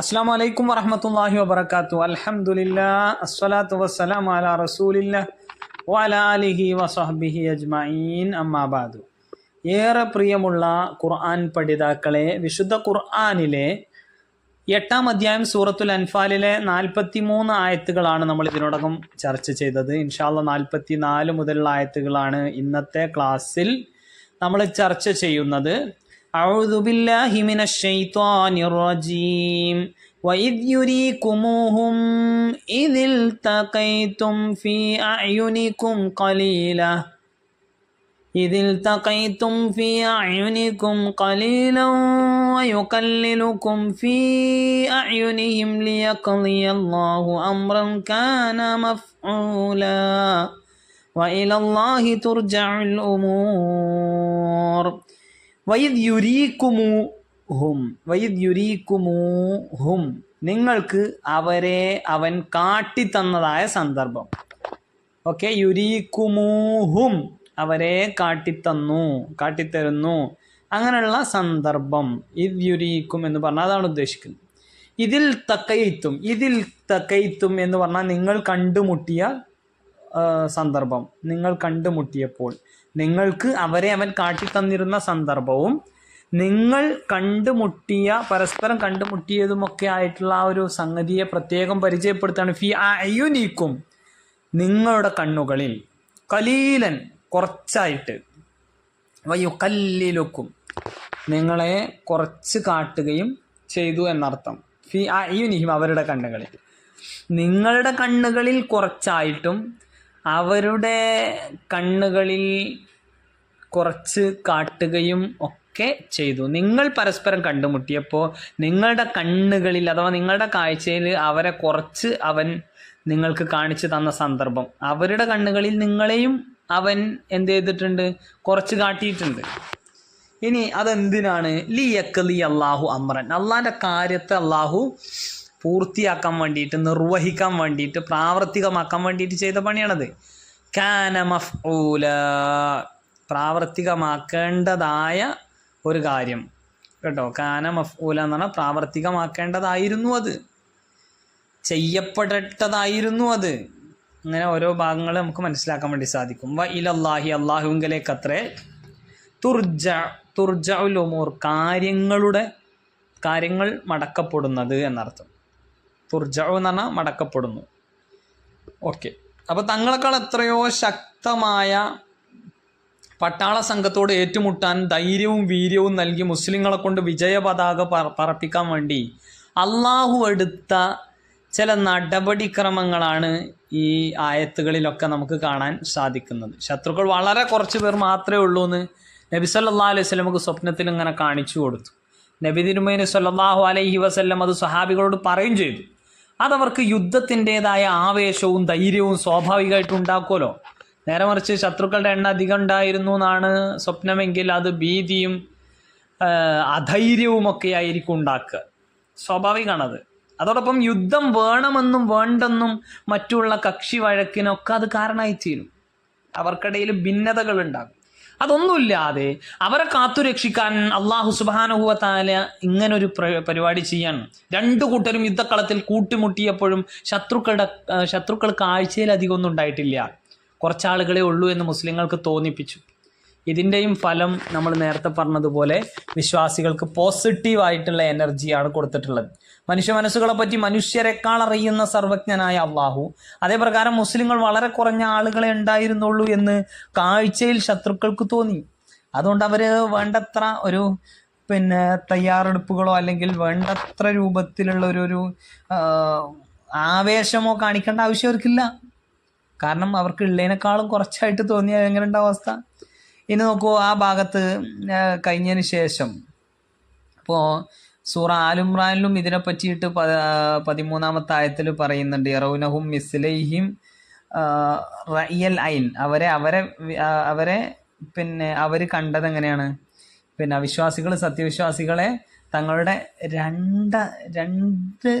അസ്സാം വലൈക്കും വറഹമത്തല്ലാഹി വബർക്കാത്തു അൽഹംദുലില്ലാ അസ്സലാത്തു വസ്സലാം അല റസൂലില്ല വല അലിഹി വസഹബിഹി അജ്മഈൻ. അമ്മാബാദു ഏറെ പ്രിയമുള്ള ഖുർആൻ പഠിതാക്കളെ വിശുദ്ധ ഖുർആനിലെ എട്ടാം അധ്യായം സൂറത്തുൽ അൻഫാലിലെ നാൽപ്പത്തി മൂന്ന് ആയത്തുകളാണ് നമ്മൾ ഇതിനോടകം ചർച്ച ചെയ്തത്. ഇൻഷാല്ല നാൽപ്പത്തി നാല് മുതലുള്ള ആയത്തുകളാണ് ഇന്നത്തെ ക്ലാസ്സിൽ നമ്മൾ ചർച്ച ചെയ്യുന്നത്. أعوذ بالله من الشيطان الرجيم. وإذ يريكموهم إذ التقيتم في أعينكم قليلاً. إذ التقيتم في أعينكم قليلا ويقللكم في أعينهم ليقضي الله أمرا كان مفعولا. وإلى الله ترجع الأمور. വൈദ് യുരീക്കുമൂ ഹും വൈദ് യുരീക്കുമൂ ഹും നിങ്ങൾക്ക് അവരെ അവൻ കാട്ടിത്തന്നതായ സന്ദർഭം. ഓക്കെ യുരീക്കുമൂഹും അവരെ കാട്ടിത്തന്നു കാട്ടിത്തരുന്നു. അങ്ങനെയുള്ള സന്ദർഭം ഇത് യുരീക്കും എന്ന് പറഞ്ഞാൽ അതാണ് ഉദ്ദേശിക്കുന്നത്. ഇതിൽ തക്കയിത്തും ഇതിൽ തക്കയിത്തും എന്ന് പറഞ്ഞാൽ നിങ്ങൾ കണ്ടുമുട്ടിയാൽ സന്ദർഭം നിങ്ങൾ കണ്ടുമുട്ടിയപ്പോൾ. നിങ്ങൾക്ക് അവരെ അവൻ കാട്ടിത്തന്നിരുന്ന സന്ദർഭവും നിങ്ങൾ കണ്ടുമുട്ടിയ പരസ്പരം കണ്ടുമുട്ടിയതുമൊക്കെ ആയിട്ടുള്ള ആ ഒരു സംഗതിയെ പ്രത്യേകം പരിചയപ്പെടുത്താണ്. ഫി അയുനീക്കും നിങ്ങളുടെ കണ്ണുകളിൽ കലീലൻ കുറച്ചായിട്ട്. വയുക്കല്ലിലുക്കും നിങ്ങളെ കുറച്ച് കാട്ടുകയും ചെയ്തു എന്നർത്ഥം. ഫി അയുനിഹിം അവരുടെ കണ്ണുകളിൽ. നിങ്ങളുടെ കണ്ണുകളിൽ കുറച്ചായിട്ടും അവരുടെ കണ്ണുകളിൽ കുറച്ച് കാട്ടുകയും ഒക്കെ ചെയ്തു. നിങ്ങൾ പരസ്പരം കണ്ടുമുട്ടിയപ്പോൾ നിങ്ങളുടെ കണ്ണുകളിൽ അഥവാ നിങ്ങളുടെ കാഴ്ചയിൽ അവരെ കുറച്ച് അവൻ നിങ്ങൾക്ക് കാണിച്ചു തന്ന സന്ദർഭം അവരുടെ കണ്ണുകളിൽ നിങ്ങളെയും അവൻ എന്ത് ചെയ്തിട്ടുണ്ട്? കുറച്ച് കാട്ടിയിട്ടുണ്ട്. ഇനി അതെന്തിനാണ്? ലി യക്കലി അള്ളാഹു അമ്രൻ. അള്ളാഹിന്റെ കാര്യത്തെ അള്ളാഹു പൂർത്തിയാക്കാൻ വേണ്ടിയിട്ട് നിർവഹിക്കാൻ വേണ്ടിയിട്ട് പ്രാവർത്തികമാക്കാൻ വേണ്ടിയിട്ട് ചെയ്ത പണിയാണത്. കാന മഫ്ഊല. പ്രാവർത്തികമാക്കേണ്ടതായ ഒരു കാര്യം. കേട്ടോ കാന മഫ്ഊല എന്ന് പറഞ്ഞാൽ പ്രാവർത്തികമാക്കേണ്ടതായിരുന്നു അത്. ചെയ്യപ്പെടേണ്ടതായിരുന്നു അത്. അങ്ങനെ ഓരോ ഭാഗങ്ങൾ നമുക്ക് മനസ്സിലാക്കാൻ വേണ്ടി സാധിക്കും. വ ഇലല്ലാഹി അള്ളാഹുവിലേക്ക് അത്രേ തുർജ തുർജ ഉലോമോർ കാര്യങ്ങളുടെ കാര്യങ്ങൾ മടക്കപ്പെടുന്നത് എന്നർത്ഥം. തുർജ എന്ന് പറഞ്ഞാൽ മടക്കപ്പെടുന്നു. ഓക്കെ അപ്പോൾ തങ്ങളെക്കാൾ എത്രയോ ശക്തമായ പട്ടാള സംഘത്തോട് ഏറ്റുമുട്ടാൻ ധൈര്യവും വീര്യവും നൽകി മുസ്ലിങ്ങളെ കൊണ്ട് വിജയപതാക പറ- പറപ്പിക്കാൻ വേണ്ടി അള്ളാഹു എടുത്ത ചില നടപടിക്രമങ്ങളാണ് ഈ ആയത്തുകളിലൊക്കെ നമുക്ക് കാണാൻ സാധിക്കുന്നത്. ശത്രുക്കൾ വളരെ കുറച്ച് പേർ മാത്രമേ ഉള്ളൂ എന്ന് നബി സല്ലാ അലൈഹി സ്വലമുക്ക് സ്വപ്നത്തിൽ ഇങ്ങനെ കാണിച്ചു കൊടുത്തു. നബി തിരുമേനി സല്ലാഹു അലൈഹി വസല്ലം അത് സഹാബികളോട് പറയും ചെയ്തു. അതവർക്ക് യുദ്ധത്തിന്റെതായ ആവേശവും ധൈര്യവും സ്വാഭാവികമായിട്ട് ഉണ്ടാക്കുമല്ലോ. നേരെ മറിച്ച് ശത്രുക്കളുടെ എണ്ണം അധികം ഉണ്ടായിരുന്നു എന്നാണ് സ്വപ്നമെങ്കിൽ അത് ഭീതിയും അധൈര്യവും ഒക്കെ ആയിരിക്കും ഉണ്ടാക്കുക. സ്വാഭാവികമാണത്. അതോടൊപ്പം യുദ്ധം വേണമെന്നും വേണ്ടെന്നും മറ്റുള്ള കക്ഷി വഴക്കിനൊക്കെ അത് കാരണമായി തീരും അവർക്കിടയിൽ ഭിന്നതകൾ ഉണ്ടാകും അതൊന്നുമില്ലാതെ അവരെ കാത്തുരക്ഷിക്കാൻ അള്ളാഹു സുബാനുഭവത്താല ഇങ്ങനൊരു പരിപാടി ചെയ്യാൻ രണ്ടു കൂട്ടരും യുദ്ധക്കളത്തിൽ കൂട്ടിമുട്ടിയപ്പോഴും ശത്രുക്കളുടെ ശത്രുക്കൾ കാഴ്ചയിലധികം ഒന്നും ഉണ്ടായിട്ടില്ല. കുറച്ചാളുകളെ ഉള്ളൂ എന്ന് മുസ്ലിങ്ങൾക്ക് തോന്നിപ്പിച്ചു. ഇതിന്റെയും ഫലം നമ്മൾ നേരത്തെ പറഞ്ഞതുപോലെ വിശ്വാസികൾക്ക് പോസിറ്റീവായിട്ടുള്ള എനർജിയാണ് കൊടുത്തിട്ടുള്ളത്. മനുഷ്യ മനസ്സുകളെ പറ്റി മനുഷ്യരെക്കാൾ അറിയുന്ന സർവജ്ഞനായ അള്ളാഹു. അതേപ്രകാരം മുസ്ലിങ്ങൾ വളരെ കുറഞ്ഞ ആളുകളെ ഉണ്ടായിരുന്നുള്ളൂ എന്ന് കാഴ്ചയിൽ ശത്രുക്കൾക്ക് തോന്നി. അതുകൊണ്ട് അവർ വേണ്ടത്ര ഒരു പിന്നെ തയ്യാറെടുപ്പുകളോ അല്ലെങ്കിൽ വേണ്ടത്ര രൂപത്തിലുള്ള ഒരു ഒരു ആവേശമോ കാണിക്കേണ്ട ആവശ്യം അവർക്കില്ല. കാരണം അവർക്ക് ഉള്ളതിനേക്കാളും കുറച്ചായിട്ട് തോന്നിയാൽ എങ്ങനെ അവസ്ഥ? ഇനി നോക്കൂ ആ ഭാഗത്ത് കഴിഞ്ഞതിന് ശേഷം. ഇപ്പോൾ സൂറ ആലുംറാനിലും ഇതിനെ പറ്റിയിട്ട് പ പതിമൂന്നാമത്തെ ആയത്തിൽ പറയുന്നുണ്ട് യറൗനഹും മിസ്ലൈഹിം റയൽ ഐൻ. അവരെ അവരെ അവരെ പിന്നെ അവർ കണ്ടത് എങ്ങനെയാണ്? പിന്നെ അവിശ്വാസികൾ സത്യവിശ്വാസികളെ തങ്ങളുടെ രണ്ട രണ്ട്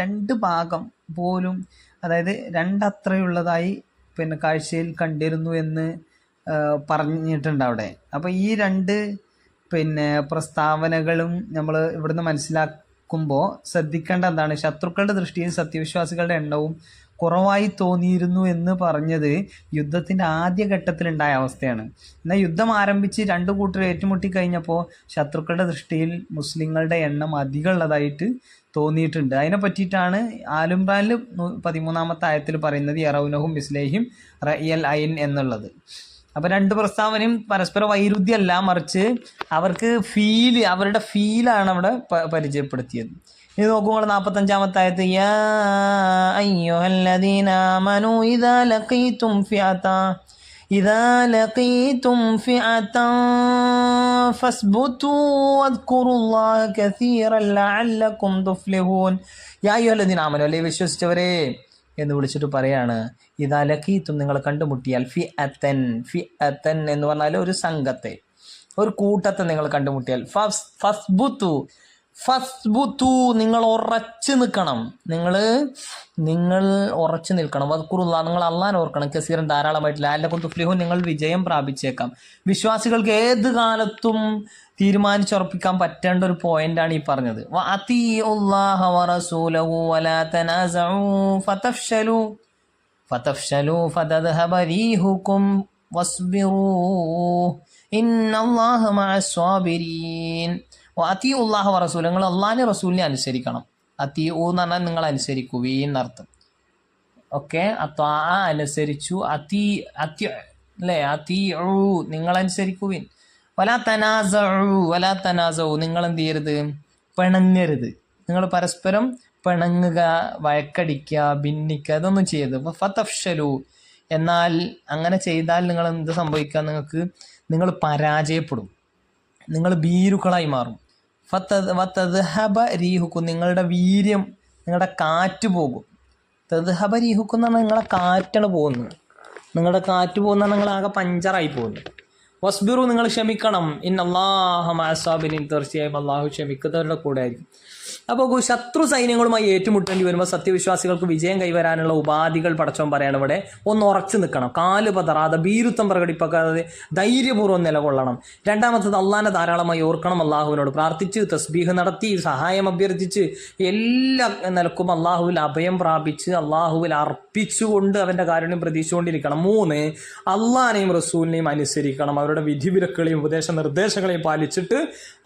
രണ്ട് ഭാഗം പോലും അതായത് രണ്ടത്രയുള്ളതായി പിന്നെ കാഴ്ചയിൽ കണ്ടിരുന്നു എന്ന് പറഞ്ഞിട്ടുണ്ട് അവിടെ അപ്പോൾ ഈ രണ്ട് പിന്നെ പ്രസ്താവനകളും നമ്മൾ ഇവിടുന്ന് മനസ്സിലാക്കുമ്പോൾ ശ്രദ്ധിക്കേണ്ട എന്താണ്? ശത്രുക്കളുടെ ദൃഷ്ടിയിൽ സത്യവിശ്വാസികളുടെ എണ്ണവും കുറവായി തോന്നിയിരുന്നു എന്ന് പറഞ്ഞത് യുദ്ധത്തിന്റെ ആദ്യഘട്ടത്തിലുണ്ടായ അവസ്ഥയാണ്. എന്നാൽ യുദ്ധം ആരംഭിച്ച് രണ്ട് കൂട്ടർ ഏറ്റുമുട്ടി കഴിഞ്ഞപ്പോൾ ശത്രുക്കളുടെ ദൃഷ്ടിയിൽ മുസ്ലിങ്ങളുടെ എണ്ണം അധികമുള്ളതായിട്ട് തോന്നിയിട്ടുണ്ട്. അതിനെ പറ്റിയിട്ടാണ് ആലുംറാനിൽ പതിമൂന്നാമത്തെ ആയത്തിൽ പറയുന്നത് യറൗനഹും മിസ്ലേഹിം റയൽ ഐൻ എന്നുള്ളത്. അപ്പോൾ രണ്ട് പ്രസ്താവനയും പരസ്പര വൈരുദ്ധ്യമല്ല മറിച്ച് അവർക്ക് ഫീൽ അവരുടെ ഫീലാണ് അവിടെ പരിചയപ്പെടുത്തിയത്. ഇത് നോക്കുമ്പോൾ നാൽപ്പത്തഞ്ചാമത്തെ ആയത്ത് യാ അയ്യുഹല്ലദീന ആമനു ഇദാ ലഖീതും ഫിഅത ഇദാ ലഖീതും ഫിഅത ഫസ്ബുതു വദ്കുറുല്ലാഹ കസീറൻ ലഅല്ലക്കും തുഫ്ലിഹൂൻ. യാ അയ്യുഹല്ലദീന ആമനു അല്ലേ വിശ്വസിച്ചവരെ? എന്ന് വിളിച്ചിട്ട് പറയാണ് ഇതാ ലഖീത്തും നിങ്ങൾ കണ്ടുമുട്ടിയാൽ ഫി അത്തൻ ഫി അത്തൻ എന്ന് പറഞ്ഞാൽ ഒരു സംഘത്തെ ഒരു കൂട്ടത്തെ നിങ്ങൾ കണ്ടുമുട്ടിയാൽ ഫസ് ഫസ്ബുത്തു ഫസ്ബുത്തു നിങ്ങൾ ഉറച്ചു നിൽക്കണം നിങ്ങൾ നിങ്ങൾ ഉറച്ചു നിൽക്കണം വദ്കുറുള്ള നിങ്ങൾ അള്ളാൻ ഓർക്കണം കസീറൻ ധാരാളമായിട്ടില്ല അല്ല തുഫ്ലിഹു നിങ്ങൾ വിജയം പ്രാപിച്ചേക്കാം. വിശ്വാസികൾക്ക് ഏത് കാലത്തും തീരുമാനിച്ചുറപ്പിക്കാൻ പറ്റേണ്ട ഒരു പോയിന്റാണ് ഈ പറഞ്ഞത്. നിങ്ങൾ അള്ളാഹിനെ റസൂലിനെ അനുസരിക്കണം. അത്തി ഊ എന്ന് പറഞ്ഞാൽ നിങ്ങൾ അനുസരിക്കുകയെന്നർത്ഥം ഓക്കെ? അനുസരിച്ചു. അതി അത്യ അല്ലേ? അതി നിങ്ങൾ അനുസരിക്കുവിൻ. വലാ തനാസു വലാ തനാസു നിങ്ങൾ എന്ത് ചെയ്യരുത്? പിണങ്ങരുത്. നിങ്ങൾ പരസ്പരം പിണങ്ങുക വഴക്കടിക്കുക ഭിന്നിക്കുക അതൊന്നും ചെയ്യരുത്. ഫത്തഫ്ഷലു എന്നാൽ അങ്ങനെ ചെയ്താൽ നിങ്ങൾ എന്ത് സംഭവിക്കുക? നിങ്ങൾക്ക് നിങ്ങൾ പരാജയപ്പെടും. നിങ്ങൾ ഭീരുക്കളായി മാറും. ഫത്തത് വത്തദ്ഹബ രീഹുക്കും. നിങ്ങളുടെ വീര്യം നിങ്ങളുടെ കാറ്റ് പോകും. തദ്ഹബ രീഹുക്കും എന്ന് പറഞ്ഞാൽ നിങ്ങളെ കാറ്റാണ് പോകുന്നത്. നിങ്ങളുടെ കാറ്റ് പോകുന്ന നിങ്ങളാകെ പഞ്ചറായി പോകുന്നു വസ്ബിറു നിങ്ങൾ ക്ഷമിക്കണം. ഇൻ അള്ളാഹമാസാബിനിൻ തീർച്ചയായും അള്ളാഹു ക്ഷമിക്കുന്നവരുടെ കൂടെ ആയിരിക്കും അപ്പോൾ ശത്രു സൈന്യങ്ങളുമായി ഏറ്റുമുട്ടേണ്ടി വരുമ്പോൾ സത്യവിശ്വാസികൾക്ക് വിജയം കൈവരാനുള്ള ഉപാധികൾ പടച്ചോൻ പറയണം ഇവിടെ. ഒന്ന് ഉറച്ചു നിൽക്കണം. കാൽ പതറാതെ ഭീരുത്വം പ്രകടിപ്പിക്കാതെ ധൈര്യപൂർവം നിലകൊള്ളണം. രണ്ടാമത്തത് അള്ളാനെ ധാരാളമായി ഓർക്കണം അള്ളാഹുവിനോട്. പ്രാർത്ഥിച്ച് തസ്ബീഹ് നടത്തി സഹായം അഭ്യർത്ഥിച്ച് എല്ലാ നിലക്കും അള്ളാഹുവിൽ അഭയം പ്രാപിച്ച് അള്ളാഹുവിൽ അർപ്പിച്ചുകൊണ്ട് അവന്റെ കാരുണ്യം പ്രതീക്ഷിച്ചുകൊണ്ടിരിക്കണം. മൂന്ന് അള്ളാനെയും റസൂലിനെയും അനുസരിക്കണം. അവരുടെ വിധിവിലക്കുകളെയും ഉപദേശ നിർദ്ദേശങ്ങളെയും പാലിച്ചിട്ട്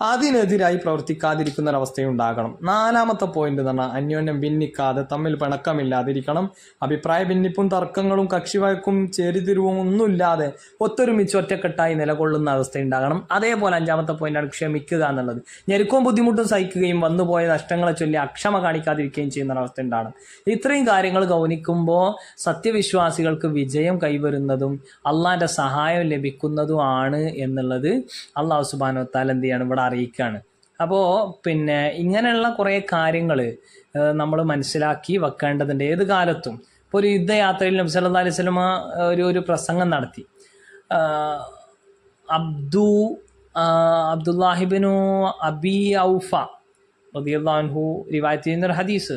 അതിനെതിരായി പ്രവർത്തിക്കാതിരിക്കുന്ന ഒരവസ്ഥയുണ്ടാകണം നാലാമത്തെ പോയിന്റ് എന്ന് പറഞ്ഞാൽ അന്യോന്യം ഭിന്നിക്കാതെ തമ്മിൽ പിണക്കമില്ലാതിരിക്കണം. അഭിപ്രായ ഭിന്നിപ്പും തർക്കങ്ങളും കക്ഷിവഴക്കും ചേരിതിരിവും ഒന്നുമില്ലാതെ ഒത്തൊരുമിച്ച് ഒറ്റക്കെട്ടായി നിലകൊള്ളുന്ന അവസ്ഥ ഉണ്ടാകണം അതേപോലെ അഞ്ചാമത്തെ പോയിന്റാണ് ക്ഷമിക്കുക എന്നുള്ളത്. ഞെരുക്കവും ബുദ്ധിമുട്ടും സഹിക്കുകയും വന്നുപോയ നഷ്ടങ്ങളെ ചൊല്ലി അക്ഷമ കാണിക്കാതിരിക്കുകയും ചെയ്യുന്ന ഒരവസ്ഥ ഉണ്ടാകണം ഇത്രയും കാര്യങ്ങൾ ഗൗനിക്കുമ്പോൾ സത്യവിശ്വാസികൾക്ക് വിജയം കൈവരുന്നതും അള്ളാന്റെ സഹായം ലഭിക്കുന്നതുമാണ് എന്നുള്ളത് അള്ളാഹു സുബാനോ താൽ എന്ത് ചെയ്യാണ് ഇവിടെ അറിയിക്കുകയാണ് അപ്പോൾ പിന്നെ ഇങ്ങനെയുള്ള കുറേ കാര്യങ്ങൾ നമ്മൾ മനസ്സിലാക്കി വെക്കേണ്ടതുണ്ട്. ഏത് കാലത്തും? ഇപ്പോൾ ഒരു യുദ്ധയാത്രയിൽ നബി സല്ലല്ലാഹു അലൈഹി സ്വലമ ഒരു ഒരു പ്രസംഗം നടത്തി. അബ്ദു അബ്ദുല്ലാഹിബിനു അബി ഔഫ റളിയല്ലാഹു റിവായത്ത് ചെയ്യുന്ന ഒരു ഹദീസ്.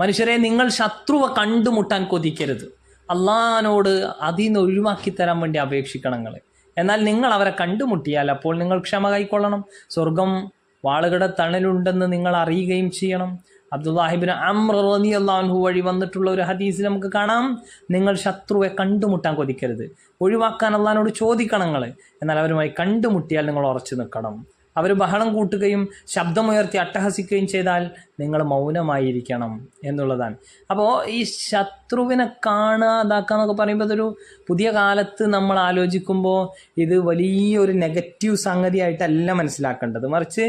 മനുഷ്യരെ നിങ്ങൾ ശത്രുവ കണ്ടുമുട്ടാൻ കൊതിക്കരുത്. അള്ളാഹിനോട് അതിൽ നിന്ന് ഒഴിവാക്കി തരാൻ വേണ്ടി അപേക്ഷിക്കണം നിങ്ങൾ എന്നാൽ നിങ്ങൾ അവരെ കണ്ടുമുട്ടിയാൽ അപ്പോൾ നിങ്ങൾ ക്ഷമ കൈക്കൊള്ളണം. സ്വർഗം വാളുകളുടെ തണലുണ്ടെന്ന് നിങ്ങൾ അറിയുകയും ചെയ്യണം. അബ്ദുല്ലാഹിബിൻ അമ്ര റനി അള്ളാഹു വഴി വന്നിട്ടുള്ള ഒരു ഹദീസിൽ നമുക്ക് കാണാം. നിങ്ങൾ ശത്രുവെ കണ്ടുമുട്ടാൻ കൊതിക്കരുത്. ഒഴിവാക്കാൻ അള്ളഹാനോട് ചോദിക്കണം നിങ്ങൾ എന്നാൽ അവരുമായി കണ്ടുമുട്ടിയാൽ നിങ്ങൾ ഉറച്ചു നിൽക്കണം. അവർ ബഹളം കൂട്ടുകയും ശബ്ദമുയർത്തി അട്ടഹസിക്കുകയും ചെയ്താൽ നിങ്ങൾ മൗനമായിരിക്കണം എന്നുള്ളതാണ്. അപ്പോൾ ഈ ശത്രുവിനെ കാണാതാക്കുക എന്നൊക്കെ പറയുമ്പോൾ അതൊരു പുതിയ കാലത്ത് നമ്മൾ ആലോചിക്കുമ്പോൾ ഇത് വലിയൊരു നെഗറ്റീവ് സംഗതിയായിട്ടല്ല മനസ്സിലാക്കേണ്ടത്. മറിച്ച്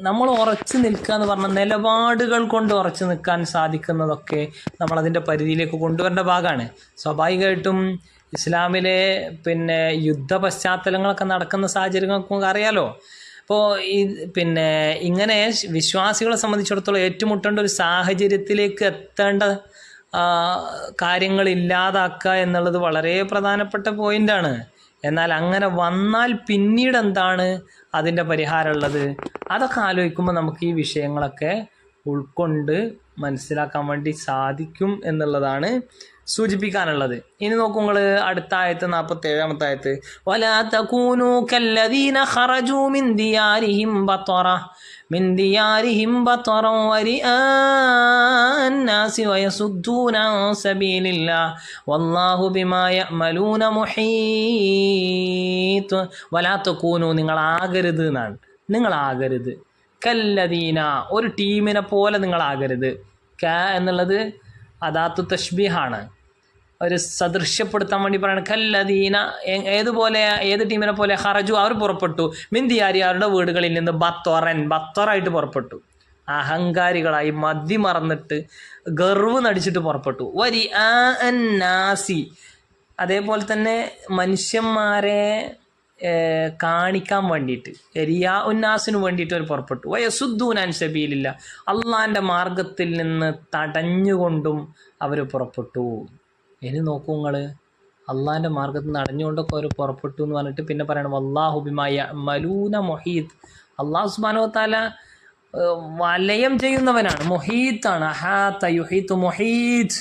നമ്മൾ ഉറച്ചു നിൽക്കുക എന്ന് പറഞ്ഞാൽ നിലപാടുകൾ കൊണ്ട് ഉറച്ചു നിൽക്കാൻ സാധിക്കുന്നതൊക്കെ നമ്മളതിന്റെ പരിധിയിലേക്ക് കൊണ്ടുവരേണ്ട ഭാഗമാണ്. സ്വാഭാവികമായിട്ടും ഇസ്ലാമിലെ പിന്നെ യുദ്ധ പശ്ചാത്തലങ്ങളൊക്കെ നടക്കുന്ന സാഹചര്യങ്ങളൊക്കെ നമുക്ക് അറിയാലോ. അപ്പോൾ ഈ പിന്നെ ഇങ്ങനെ വിശ്വാസികളെ സംബന്ധിച്ചിടത്തോളം ഏറ്റുമുട്ടേണ്ട ഒരു സാഹചര്യത്തിലേക്ക് എത്തേണ്ട കാര്യങ്ങൾ ഇല്ലാതാക്കുക എന്നുള്ളത് വളരെ പ്രധാനപ്പെട്ട പോയിന്റാണ് എന്നാൽ അങ്ങനെ വന്നാൽ പിന്നീട് എന്താണ് അതിന്റെ പരിഹാരമുള്ളത് അതൊക്കെ ആലോചിക്കുമ്പോൾ നമുക്ക് ഈ വിഷയങ്ങളൊക്കെ ഉൾക്കൊണ്ട് മനസ്സിലാക്കാൻ വേണ്ടി സാധിക്കും എന്നുള്ളതാണ് സൂചിപ്പിക്കാനുള്ളത്. ഇനി നോക്കൂ നിങ്ങൾ അടുത്ത ആയത്ത് നാൽപ്പത്തി ഏഴാമത്തെ ആയത്ത്. വലാ തകൂനു നിങ്ങളാകരുത് എന്നാണ്. നിങ്ങളാകരുത്. കല്ലദീന ഒരു ടീമിനെ പോലെ നിങ്ങളാകരുത്. ക എന്നുള്ളത് അതാത്തു തഷ്ബീഹാണ് ഒരു സദൃശ്യപ്പെടുത്താൻ വേണ്ടി പറയുന്നത് കല്ലദീന ഏതുപോലെ ഏത് ടീമിനെ പോലെ ഹറജു അവർ പുറപ്പെട്ടു. മിന്തിയാരി അവരുടെ വീടുകളിൽ നിന്ന് ബത്തൊറൻ ബത്തൊറായിട്ട് പുറപ്പെട്ടു. അഹങ്കാരികളായി മതി മറന്നിട്ട് ഗർവ് നടിച്ചിട്ട് പുറപ്പെട്ടു. വരി നാസി അതേപോലെ തന്നെ മനുഷ്യന്മാരെ കാണിക്കാൻ വേണ്ടിയിട്ട് റിയാ ഉന്നാസിന് വേണ്ടിയിട്ട് അവർ പുറപ്പെട്ടു. വയസുദ്ദൂനാൻ സബീലില്ല. അള്ളാന്റെ മാർഗത്തിൽ നിന്ന് തടഞ്ഞുകൊണ്ടും അവർ പുറപ്പെട്ടു. ഇനി നോക്കൂ നിങ്ങൾ അള്ളാഹിന്റെ മാർഗത്തിൽ നിന്ന് അടഞ്ഞുകൊണ്ടൊക്കെ അവർ പുറപ്പെട്ടു എന്ന് പറഞ്ഞിട്ട് പിന്നെ പറയണം അള്ളാഹുബിമായ മലൂന മൊഹീദ് അള്ളാഹു സുബാനോ താല വലയം ചെയ്യുന്നവനാണ്. മൊഹീത്താണ്. അഹാത്ത മൊഹീദ്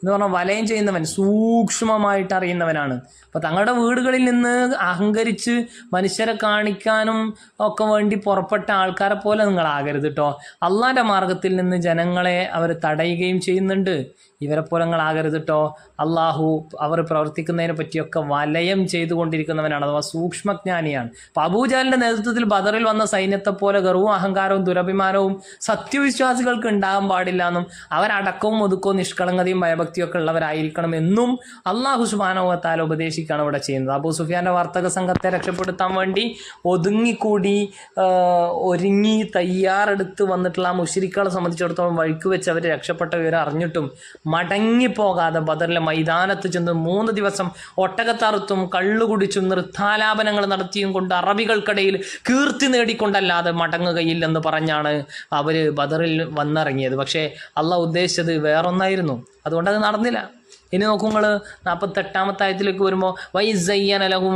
എന്ന് പറഞ്ഞാൽ വലയം ചെയ്യുന്നവൻ സൂക്ഷ്മമായിട്ട് അറിയുന്നവനാണ്. അപ്പോൾ തങ്ങളുടെ വീടുകളിൽ നിന്ന് അഹങ്കരിച്ച് മനുഷ്യരെ കാണിക്കാനും ഒക്കെ വേണ്ടി പുറപ്പെട്ട ആൾക്കാരെ പോലെ നിങ്ങളാകരുത് കേട്ടോ അള്ളാന്റെ മാർഗത്തിൽ നിന്ന് ജനങ്ങളെ അവർ തടയുകയും ചെയ്യുന്നുണ്ട്. ഇവരെ പോലെ കേട്ടോ അള്ളാഹു അവർ പ്രവർത്തിക്കുന്നതിനെ പറ്റിയൊക്കെ വലയം ചെയ്തുകൊണ്ടിരിക്കുന്നവനാണ് അഥവാ സൂക്ഷ്മജ്ഞാനിയാണ്. അപ്പോൾ അബൂജാലിന്റെ നേതൃത്വത്തിൽ ബദറിൽ വന്ന സൈന്യത്തെ പോലെ ഗർവവും അഹങ്കാരവും ദുരഭിമാനവും സത്യവിശ്വാസികൾക്ക് ഉണ്ടാകാൻ പാടില്ല എന്നും അവരടക്കവും ഒതുക്കവും നിഷ്കളങ്കതയും ഭയഭക്തിയൊക്കെ ഉള്ളവരായിരിക്കണം എന്നും അള്ളാഹു സുബാനോവത്താൽ ഉപദേശിക്കുകയാണ് ഇവിടെ ചെയ്യുന്നത്. അബൂ സുഫിയാന്റെ വർത്തക സംഘത്തെ രക്ഷപ്പെടുത്താൻ വേണ്ടി ഒതുങ്ങിക്കൂടി ഒരുങ്ങി തയ്യാറെടുത്ത് വന്നിട്ടുള്ള ആ മുഷിരിക്കളെ സംബന്ധിച്ചിടത്തോളം വഴിക്ക് വെച്ച് അവർ രക്ഷപ്പെട്ട വിവരം അറിഞ്ഞിട്ടും മടങ്ങിപ്പോകാതെ ബദറിലെ മൈതാനത്ത് ചെന്ന് മൂന്ന് ദിവസം ഒട്ടകത്തറുത്തും കള്ളുകുടിച്ചും നൃത്താലാപനങ്ങൾ നടത്തിയും കൊണ്ട് അറബികൾക്കിടയിൽ കീർത്തി നേടിക്കൊണ്ടല്ലാതെ മടങ്ങുകയില്ലെന്ന് പറഞ്ഞാണ് അവർ ബദറിൽ വന്നിറങ്ങിയത്. പക്ഷേ അല്ല ഉദ്ദേശിച്ചത് വേറൊന്നായിരുന്നു. അതുകൊണ്ട് അത് നടന്നില്ല. ഇനി നോക്കും നിങ്ങൾ നാൽപ്പത്തെട്ടാമത്തെ ആയത്തിലേക്ക് വരുമ്പോൾ വൈസയ്യനലഹും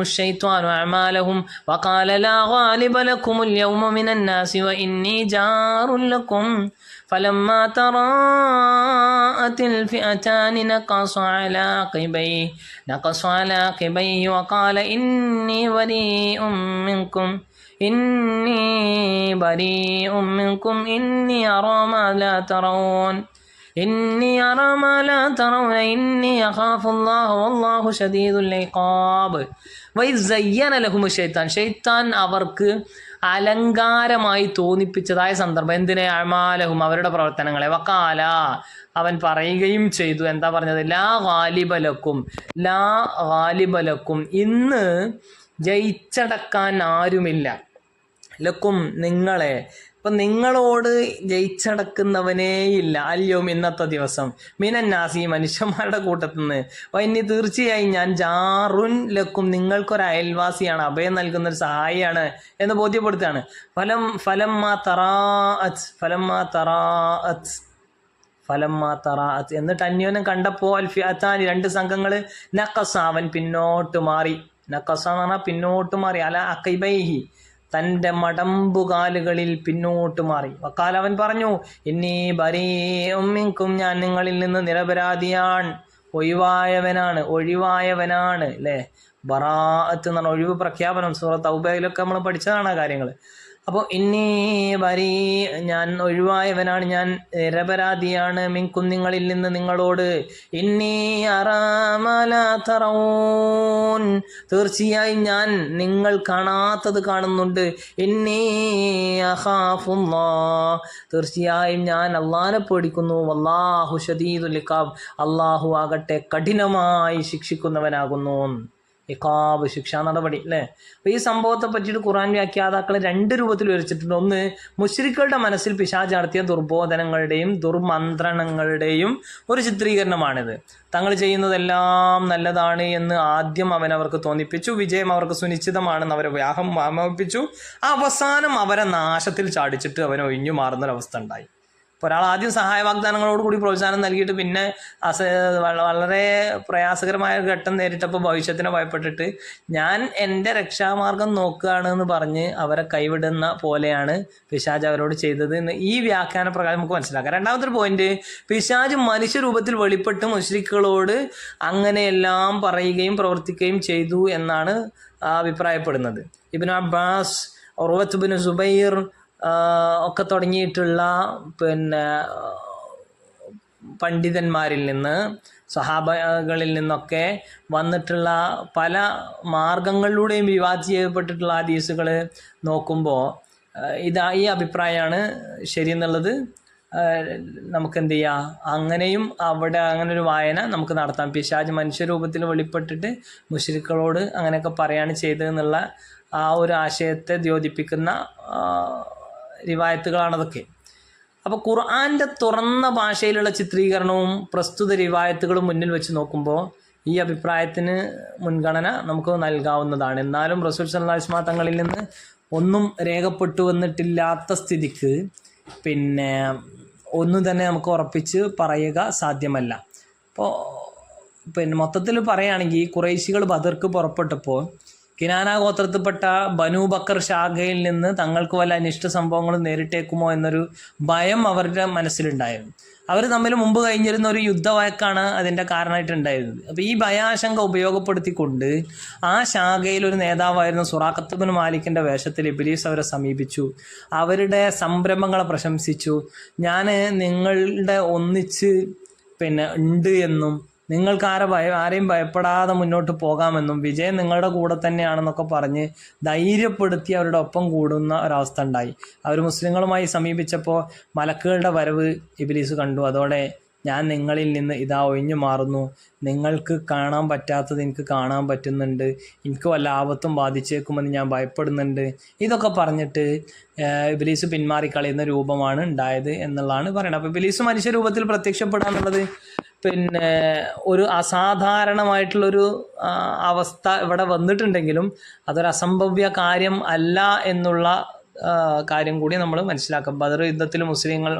فلما تراءت الفئتان نقص على عقبيه نقص على عقبيه وقال إني بريء منكم إني بريء منكم إني أرى ما لا ترون إني أرى ما لا ترون إني أخاف الله والله شديد العقاب وإذ زين لهم الشيطان ഷെയ്ത്താൻ അവർക്ക് അലങ്കാരമായി തോന്നിപ്പിച്ചതായ സന്ദർഭം. എന്തിനെ? അമാലഹും അവരുടെ പ്രവർത്തനങ്ങളെ. വക്കാല അവൻ പറയുകയും ചെയ്തു. എന്താ പറഞ്ഞത്? ലാ വാലിബലക്കും ലാ വാലിബലക്കും ഇന്ന് ജയിച്ചടക്കാൻ ആരുമില്ല. ലക്കും നിങ്ങളെ ഇപ്പം നിങ്ങളോട് ജയിച്ചടക്കുന്നവനേയില്ല. അല്ലയോ ഇന്നത്തെ ദിവസം. മിനന്നാസി മനുഷ്യന്മാരുടെ കൂട്ടത്തിൽ നിന്ന് വന്യ തീർച്ചയായും ഞാൻ ജാറുൻ ലക്കും നിങ്ങൾക്കൊരു അയൽവാസിയാണ്. അഭയം നൽകുന്ന ഒരു സഹായിയാണ് എന്ന് ബോധ്യപ്പെടുത്തുകയാണ്. ഫലം ഫലം മാ തറാ ഫലം മാ തറാ ഫലം മാ തറാഅത്ത് എന്നിട്ട് അന്യോന്യം കണ്ടപ്പോൾ അൽഫിഅത്താനി രണ്ട് സംഘങ്ങൾ നക്കസാവൻ പിന്നോട്ട് മാറി. നക്കസ എന്ന് പറഞ്ഞാൽ പിന്നോട്ട് മാറി. അല അക്കൈബൈഹി തന്റെ മടമ്പുകാലുകളിൽ പിന്നോട്ട് മാറി. വക്കാൽ അവൻ പറഞ്ഞു ഇന്നീ ബരീക്കും ഞാൻ നിങ്ങളിൽ നിന്ന് നിരപരാധിയാണ്. ഒഴിവായവനാണ് ഒഴിവായവനാണ്. അല്ലേ ബറാത്ത് എന്ന് പറഞ്ഞ ഒഴിവ് പ്രഖ്യാപനം സൂറത്ത് ഔബയിലൊക്കെ നമ്മൾ പഠിച്ചതാണ് ആ കാര്യങ്ങൾ. അപ്പോൾ ഇന്നീ വരി ഞാൻ ഒഴിവായവനാണ് ഞാൻ നിരപരാധിയാണ് മിങ്കും നിങ്ങളിൽ നിന്ന് നിങ്ങളോട് ഇന്നീ അറാമല തറൂൻ തീർച്ചയായും ഞാൻ നിങ്ങൾ കാണാത്തത് കാണുന്നുണ്ട്. ഇന്നീ അഹാഫുല്ലാ തീർച്ചയായും ഞാൻ അള്ളാനെ പേടിക്കുന്നു. ഷദീദുൽ ഇഖാബ് അള്ളാഹു ആകട്ടെ കഠിനമായി ശിക്ഷിക്കുന്നവനാകുന്നു. ഇഖാബ് ശിക്ഷാ നടപടി അല്ലേ? അപ്പോൾ ഈ സംഭവത്തെ പറ്റിയിട്ട് ഖുറാൻ വ്യാഖ്യാതാക്കൾ രണ്ട് രൂപത്തിൽ വിവരിച്ചിട്ടുണ്ട്. ഒന്ന് മുശ്രിക്കുകളുടെ മനസ്സിൽ പിശാജ് നടത്തിയ ദുർബോധനങ്ങളുടെയും ദുർമന്ത്രണങ്ങളുടെയും ഒരു ചിത്രീകരണമാണിത്. തങ്ങൾ ചെയ്യുന്നതെല്ലാം നല്ലതാണ് എന്ന് ആദ്യം അവൻ അവർക്ക് തോന്നിപ്പിച്ചു. വിജയം അവർക്ക് സുനിശ്ചിതമാണെന്ന് അവരെ വ്യാഹം വ്യാമോപിപ്പിച്ചു. അവസാനം അവരെ നാശത്തിൽ ചാടിച്ചിട്ട് അവൻ ഒഴിഞ്ഞു മാറുന്നൊരവസ്ഥ ഉണ്ടായി. ഒരാൾ ആദ്യം സഹായ വാഗ്ദാനങ്ങളോട് കൂടി പ്രോത്സാഹനം നൽകിയിട്ട് പിന്നെ അസ വളരെ പ്രയാസകരമായ ഒരു ഘട്ടം നേരിട്ടപ്പോൾ ഭവിഷ്യത്തിനെ ഭയപ്പെട്ടിട്ട് ഞാൻ എന്റെ രക്ഷാമാർഗം നോക്കുകയാണ് എന്ന് പറഞ്ഞ് അവരെ കൈവിടുന്ന പോലെയാണ് പിശാജ് അവരോട് ചെയ്തത് എന്ന് ഈ വ്യാഖ്യാന പ്രകാരം നമുക്ക് മനസ്സിലാക്കാം. രണ്ടാമത്തെ ഒരു പോയിന്റ് പിശാജ് മനുഷ്യരൂപത്തിൽ വെളിപ്പെട്ട് മുസ്ലിക്കുകളോട് അങ്ങനെയെല്ലാം പറയുകയും പ്രവർത്തിക്കുകയും ചെയ്തു എന്നാണ് അഭിപ്രായപ്പെടുന്നത്. Ibn Abbas Urwah bin Zubair ഒക്കെ തുടങ്ങിയിട്ടുള്ള പിന്നെ പണ്ഡിതന്മാരിൽ നിന്ന് സഹാബകളിൽ നിന്നൊക്കെ വന്നിട്ടുള്ള പല മാർഗങ്ങളിലൂടെയും വിവാദം ചെയ്യപ്പെട്ടിട്ടുള്ള ഹദീസുകൾ നോക്കുമ്പോൾ ഇതാ ഈ അഭിപ്രായമാണ് ശരിയെന്നുള്ളത്. നമുക്ക് എന്ത് ചെയ്യാം അങ്ങനെയും അവിടെ അങ്ങനെ ഒരു വായന നമുക്ക് നടത്താം. പിശാജ് മനുഷ്യരൂപത്തിൽ വെളിപ്പെട്ടിട്ട് മുഷരിക്കളോട് അങ്ങനെയൊക്കെ പറയാണ് ചെയ്തതെന്നുള്ള ആ ഒരു ആശയത്തെ ദ്യോതിപ്പിക്കുന്ന റിവായത്തുകളാണതൊക്കെ അപ്പോൾ ഖുർആാന്റെ തുറന്ന ഭാഷയിലുള്ള ചിത്രീകരണവും പ്രസ്തുത റിവായത്തുകളും മുന്നിൽ വെച്ച് നോക്കുമ്പോൾ ഈ അഭിപ്രായത്തിന് മുൻഗണന നമുക്ക് നൽകാവുന്നതാണ്. എന്നാലും റസൂൽ സല്ലാസ്മ തങ്ങളിൽ നിന്ന് ഒന്നും രേഖപ്പെട്ടു വന്നിട്ടില്ലാത്ത സ്ഥിതിക്ക് പിന്നെ ഒന്നും തന്നെ നമുക്ക് ഉറപ്പിച്ച് പറയുക സാധ്യമല്ല. അപ്പോൾ പിന്നെ മൊത്തത്തിൽ പറയുകയാണെങ്കിൽ കുറേശികൾ ബദർക്ക് പുറപ്പെട്ടപ്പോൾ കിനാന ഗോത്രത്തിൽപ്പെട്ട ബനു ബക്കർ ശാഖയിൽ നിന്ന് തങ്ങൾക്ക് വല്ല അനിഷ്ട സംഭവങ്ങളും നേരിട്ടേക്കുമോ എന്നൊരു ഭയം അവരുടെ മനസ്സിലുണ്ടായിരുന്നു. അവർ തമ്മിൽ മുമ്പ് കഴിഞ്ഞിരുന്ന ഒരു യുദ്ധവഴക്കാണ് അതിന്റെ കാരണമായിട്ടുണ്ടായിരുന്നത്. അപ്പോൾ ഈ ഭയാശങ്ക ഉപയോഗപ്പെടുത്തിക്കൊണ്ട് ആ ശാഖയിൽ ഒരു നേതാവായിരുന്ന സുറാഖത്തുബിൻ മാലിക്കിന്റെ വേഷത്തിൽ ഇബിലീസ് അവരെ സമീപിച്ചു. അവരുടെ സംരംഭങ്ങളെ പ്രശംസിച്ചു. ഞാൻ നിങ്ങളുടെ ഒന്നിച്ച് പിന്നെ ഉണ്ട് എന്നും നിങ്ങൾക്ക് ആരെ ഭയ ആരെയും ഭയപ്പെടാതെ മുന്നോട്ട് പോകാമെന്നും വിജയം നിങ്ങളുടെ കൂടെ തന്നെയാണെന്നൊക്കെ പറഞ്ഞ് ധൈര്യപ്പെടുത്തി അവരുടെ ഒപ്പം കൂടുന്ന ഒരവസ്ഥ ഉണ്ടായി. അവർ മുസ്ലിങ്ങളുമായി സമീപിച്ചപ്പോൾ മലക്കുകളുടെ വരവ് ഇബിലീസ് കണ്ടു. അതോടെ ഞാൻ നിങ്ങളിൽ നിന്ന് ഇതാ ഒഴിഞ്ഞു മാറുന്നു. നിങ്ങൾക്ക് കാണാൻ പറ്റാത്തത് എനിക്ക് കാണാൻ പറ്റുന്നുണ്ട്. എനിക്ക് വല്ല ആപത്തും ബാധിച്ചേക്കുമെന്ന് ഞാൻ ഭയപ്പെടുന്നുണ്ട്. ഇതൊക്കെ പറഞ്ഞിട്ട് ഇബിലീസ് പിന്മാറിക്കളയുന്ന രൂപമാണ് ഉണ്ടായത് എന്നുള്ളതാണ് പറയുന്നത്. അപ്പോൾ ഇബിലീസ് മനുഷ്യരൂപത്തിൽ പ്രത്യക്ഷപ്പെടുക എന്നുള്ളത് പിന്നെ ഒരു അസാധാരണമായിട്ടുള്ളൊരു അവസ്ഥ ഇവിടെ വന്നിട്ടുണ്ടെങ്കിലും അതൊരു അസംഭവ്യ കാര്യം അല്ല എന്നുള്ള കാര്യം കൂടി നമ്മൾ മനസ്സിലാക്കാം. ബദർ യുദ്ധത്തിൽ മുസ്ലിങ്ങൾ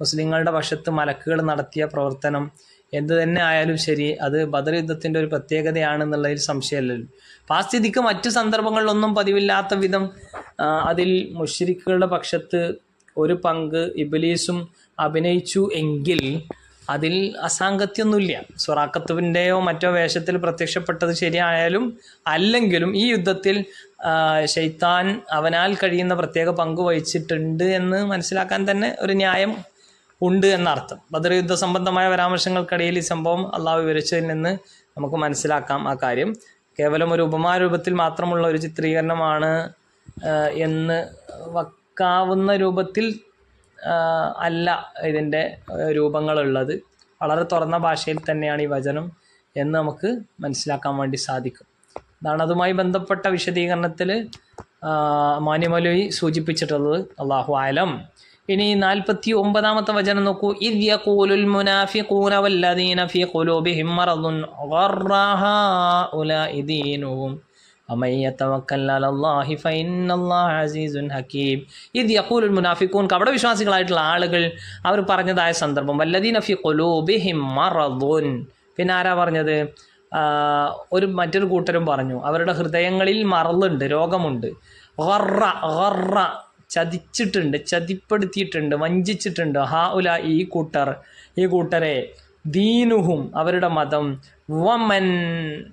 മുസ്ലിങ്ങളുടെ പക്ഷത്ത് മലക്കുകൾ നടത്തിയ പ്രവർത്തനം എന്ത് തന്നെ ആയാലും ശരി അത് ബദർ യുദ്ധത്തിന്റെ ഒരു പ്രത്യേകതയാണെന്നുള്ളതിൽ സംശയമല്ലല്ലോ. അപ്പോൾ ആ സ്ഥിതിക്ക് മറ്റു സന്ദർഭങ്ങളിലൊന്നും പതിവില്ലാത്ത വിധം അതിൽ മുഷരിക്കുകളുടെ പക്ഷത്ത് ഒരു പങ്ക് ഇബിലീസും അഭിനയിച്ചു എങ്കിൽ അതിൽ അസാങ്കത്യൊന്നുമില്ല സുറാക്കത്തുവിന്റെയോ മറ്റോ വേഷത്തിൽ പ്രത്യക്ഷപ്പെട്ടത് ശരിയായാലും അല്ലെങ്കിലും ഈ യുദ്ധത്തിൽ ഷെയ്ത്താൻ അവനാൽ കഴിയുന്ന പ്രത്യേക പങ്ക് വഹിച്ചിട്ടുണ്ട് എന്ന് മനസ്സിലാക്കാൻ തന്നെ ഒരു ന്യായം ഉണ്ട് എന്നർത്ഥം. ബദർ യുദ്ധ സംബന്ധമായ പരാമർശങ്ങൾക്കിടയിൽ ഈ സംഭവം അള്ളാഹ് വിവരിച്ചതിൽ നിന്ന് നമുക്ക് മനസ്സിലാക്കാം ആ കാര്യം. കേവലം ഒരു ഉപമാരൂപത്തിൽ മാത്രമുള്ള ഒരു ചിത്രീകരണമാണ് എന്ന് വക്കാവുന്ന രൂപത്തിൽ അല്ല ഇതിന്റെ രൂപങ്ങളുള്ളത്. വളരെ തുറന്ന ഭാഷയിൽ തന്നെയാണ് ഈ വചനം എന്ന് നമുക്ക് മനസ്സിലാക്കാൻ വേണ്ടി സാധിക്കും. അതാണ് അതുമായി ബന്ധപ്പെട്ട വിശദീകരണത്തിൽ മാന്യമലി സൂചിപ്പിച്ചിട്ടുള്ളത്. അള്ളാഹു ആലം ഇനി നാൽപ്പത്തി ഒമ്പതാമത്തെ വചനം നോക്കൂ. ഇദ് യഖൂലുൽ വല്ലദീന ഫീ ഖുലൂബിഹിം ومن يتوكل على الله فإن الله عزيز حكيم ഇത് യഖൂലുൽ മുനാഫിഖൂൻ കപട വിശ്വാസികളായിട്ടുള്ള ആളുകൾ അവർ പറഞ്ഞതായ സന്ദർഭം വല്ലദീന ഫി ഖുലൂബിഹിം മറദുൻ പിന്നെ ആരാ പറഞ്ഞത് ആ, ഒരു മറ്റൊരു കൂട്ടരും പറഞ്ഞു അവരുടെ ഹൃദയങ്ങളിൽ മറലുണ്ട് രോഗമുണ്ട് ഗർറ ഗർറ ചതിച്ചിട്ടുണ്ട് ചതിപ്പെടുത്തിയിട്ടുണ്ട് വഞ്ചിച്ചിട്ടുണ്ട് ഹാ ഉല ഈ കൂട്ടർ ഈ കൂട്ടരെ ദീനുഹും അവരുടെ മതം. വമൻ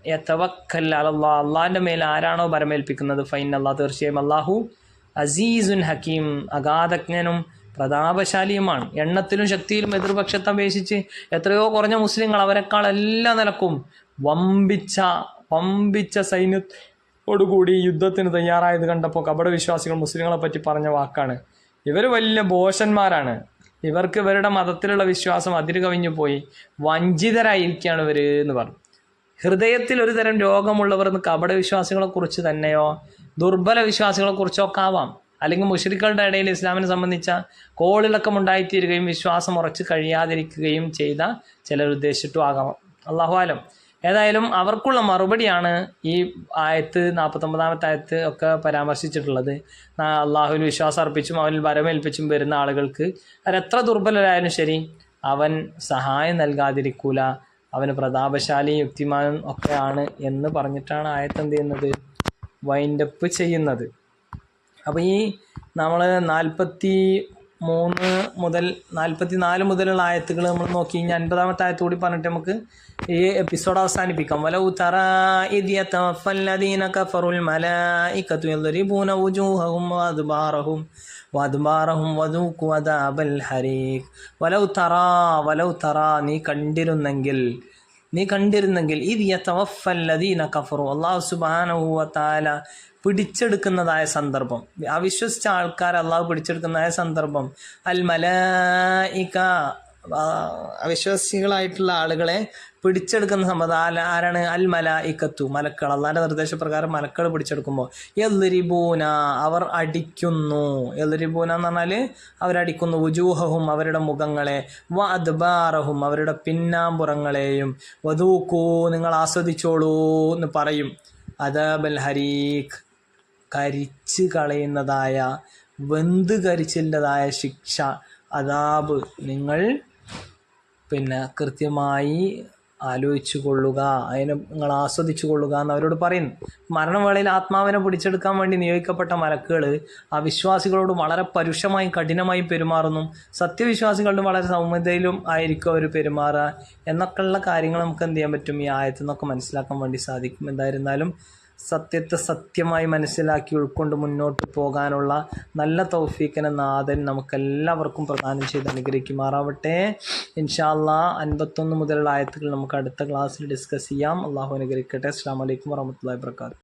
യതവക്കൽ അലല്ലാ അള്ളാഹിന്റെ മേൽ ആരാണോ പരമേൽപ്പിക്കുന്നത് ഫൈൻ അള്ളാഹ് തീർച്ചയായും അള്ളാഹു അസീസുൻ ഹക്കീം അഗാധജ്ഞനും പ്രതാപശാലിയുമാണ്. എണ്ണത്തിലും ശക്തിയിലും എതിർപക്ഷത്തെ അപേക്ഷിച്ച് എത്രയോ കുറഞ്ഞ മുസ്ലിങ്ങൾ അവരെക്കാൾ എല്ലാ നിലക്കും വമ്പിച്ച വമ്പിച്ച സൈന്യത്തോടുകൂടി യുദ്ധത്തിന് തയ്യാറായത് കണ്ടപ്പോൾ കപട വിശ്വാസികൾ മുസ്ലിങ്ങളെ പറ്റി പറഞ്ഞ വാക്കാണ്. ഇവർ വലിയ ബോഷന്മാരാണ് ഇവർക്ക് ഇവരുടെ മതത്തിലുള്ള വിശ്വാസം അതിര് കവിഞ്ഞു പോയി. വഞ്ചിതരായിരിക്കുകയാണ് ഇവർ എന്ന് പറഞ്ഞു. ഹൃദയത്തിൽ ഒരു തരം രോഗമുള്ളവർ എന്ന് കപട വിശ്വാസികളെ കുറിച്ച് തന്നെയോ ദുർബല വിശ്വാസികളെ കുറിച്ചോ ഒക്കെ ആവാം. അല്ലെങ്കിൽ മുഷരിക്കളുടെ ഇടയിൽ ഇസ്ലാമിനെ സംബന്ധിച്ച കോളിളക്കം ഉണ്ടായിത്തീരുകയും വിശ്വാസം ഉറച്ചു കഴിയാതിരിക്കുകയും ചെയ്ത ചിലർ ഉദ്ദേശിച്ചിട്ടും ആകാം. അള്ളാഹു ആലം. ഏതായാലും അവർക്കുള്ള മറുപടിയാണ് ഈ ആയത്ത് നാൽപ്പത്തൊമ്പതാമത്തെ ആയത്ത് ഒക്കെ പരാമർശിച്ചിട്ടുള്ളത്. അള്ളാഹുവിൽ വിശ്വാസം അർപ്പിച്ചും അവനിൽ വരമേൽപ്പിച്ചും വരുന്ന ആളുകൾക്ക് അവരെത്ര ദുർബലരായാലും ശരി അവൻ സഹായം നൽകാതിരിക്കൂല. അവന് പ്രതാപശാലിയും യുക്തിമാനും ഒക്കെയാണ് എന്ന് പറഞ്ഞിട്ടാണ് ആയത്ത് എന്ത് ചെയ്യുന്നത്? വൈൻഡപ്പ് ചെയ്യുന്നത്. അപ്പോൾ ഈ നമ്മൾ നാൽപ്പത്തി മൂന്ന് മുതൽ നാൽപ്പത്തി നാല് മുതലുള്ള ആയത്തുകൾ നമ്മൾ നോക്കി കഴിഞ്ഞാൽ അൻപതാമത്തെ ആയത്ത് കൂടി പറഞ്ഞിട്ട് നമുക്ക് ഈ എപ്പിസോഡ് അവസാനിപ്പിക്കാം. വല തറ ഇദ് യതവഫല്ലദീന കഫറുൽ മലായികതു യദ്രിബൂന വുജൂഹഹും വഅദ്ബാറഹും വഅദ്ബാറഹും വദൂഖു അദാബൽ ഹരീഖ്. വലൗ തറ വലൗ തറ നീ കണ്ടിരുന്നെങ്കിൽ നീ കണ്ടിരുന്നെങ്കിൽ ഇത് യതവഫല്ലദീന കഫറു. അള്ളാഹു സുബ്ഹാനഹു വതആല പിടിച്ചെടുക്കുന്നതായ സന്ദർഭം. അവിശ്വസിച്ച ആൾക്കാർ അള്ളാഹു പിടിച്ചെടുക്കുന്നതായ സന്ദർഭം. അൽ മലായിക അവിശ്വാസികളായിട്ടുള്ള ആളുകളെ പിടിച്ചെടുക്കുന്ന സമ്മതം ആല- ആരാണ്? അൽ മല ഇക്കത്തു മലക്കൾ. അള്ളാന്റെ നിർദ്ദേശപ്രകാരം മലക്കൾ പിടിച്ചെടുക്കുമ്പോൾ എല്ലരിബൂന അവർ അടിക്കുന്നു. എല്ലരിബൂന എന്ന് പറഞ്ഞാൽ അവരടിക്കുന്നു. ഉജൂഹവും അവരുടെ മുഖങ്ങളെ. വ അദ്ബാറഹും അവരുടെ പിന്നാമ്പുറങ്ങളെയും. വധൂക്കൂ നിങ്ങൾ ആസ്വദിച്ചോളൂ എന്ന് പറയും. അദബൽ ഹരീഖ് കരിച്ച് കളയുന്നതായ വെന്ത് കരിച്ചിന്റെതായ ശിക്ഷ അതാബ് നിങ്ങൾ പിന്നെ കൃത്യമായി ആലോചിച്ചു കൊള്ളുക അതിനെ നിങ്ങൾ ആസ്വദിച്ചു കൊള്ളുക എന്ന് അവരോട് പറയുന്നു. മരണവേളയിൽ ആത്മാവിനെ പിടിച്ചെടുക്കാൻ വേണ്ടി നിയോഗിക്കപ്പെട്ട മലക്കുകൾ ആ വിശ്വാസികളോട് വളരെ പരുഷമായും കഠിനമായും പെരുമാറുന്നു. സത്യവിശ്വാസികളുടെ വളരെ സൗമ്യതയിലും ആയിരിക്കും അവർ പെരുമാറുക. എന്നൊക്കെയുള്ള കാര്യങ്ങൾ നമുക്ക് എന്ത് ചെയ്യാൻ പറ്റും? ഈ ആയത്തിൽ നിന്നൊക്കെ മനസ്സിലാക്കാൻ വേണ്ടി സാധിക്കും. എന്തായിരുന്നാലും സത്യത്തെ സത്യമായി മനസ്സിലാക്കി ഉൾക്കൊണ്ട് മുന്നോട്ട് പോകാനുള്ള നല്ല തൗഫീഖിനെ നാഥൻ നമുക്കെല്ലാവർക്കും പ്രദാനം ചെയ്ത് അനുഗ്രഹിക്കുമാറാവട്ടെ. ഇൻഷാല്ലാ അൻപത്തൊന്ന് മുതലുള്ള ആയത്തുകൾ നമുക്ക് അടുത്ത ക്ലാസ്സിൽ ഡിസ്കസ് ചെയ്യാം. അള്ളാഹു അനുഗ്രഹിക്കട്ടെ. അസ്സാം വലൈക്കും വാഹമത്തല്ലാ വാബർക്കാത്തു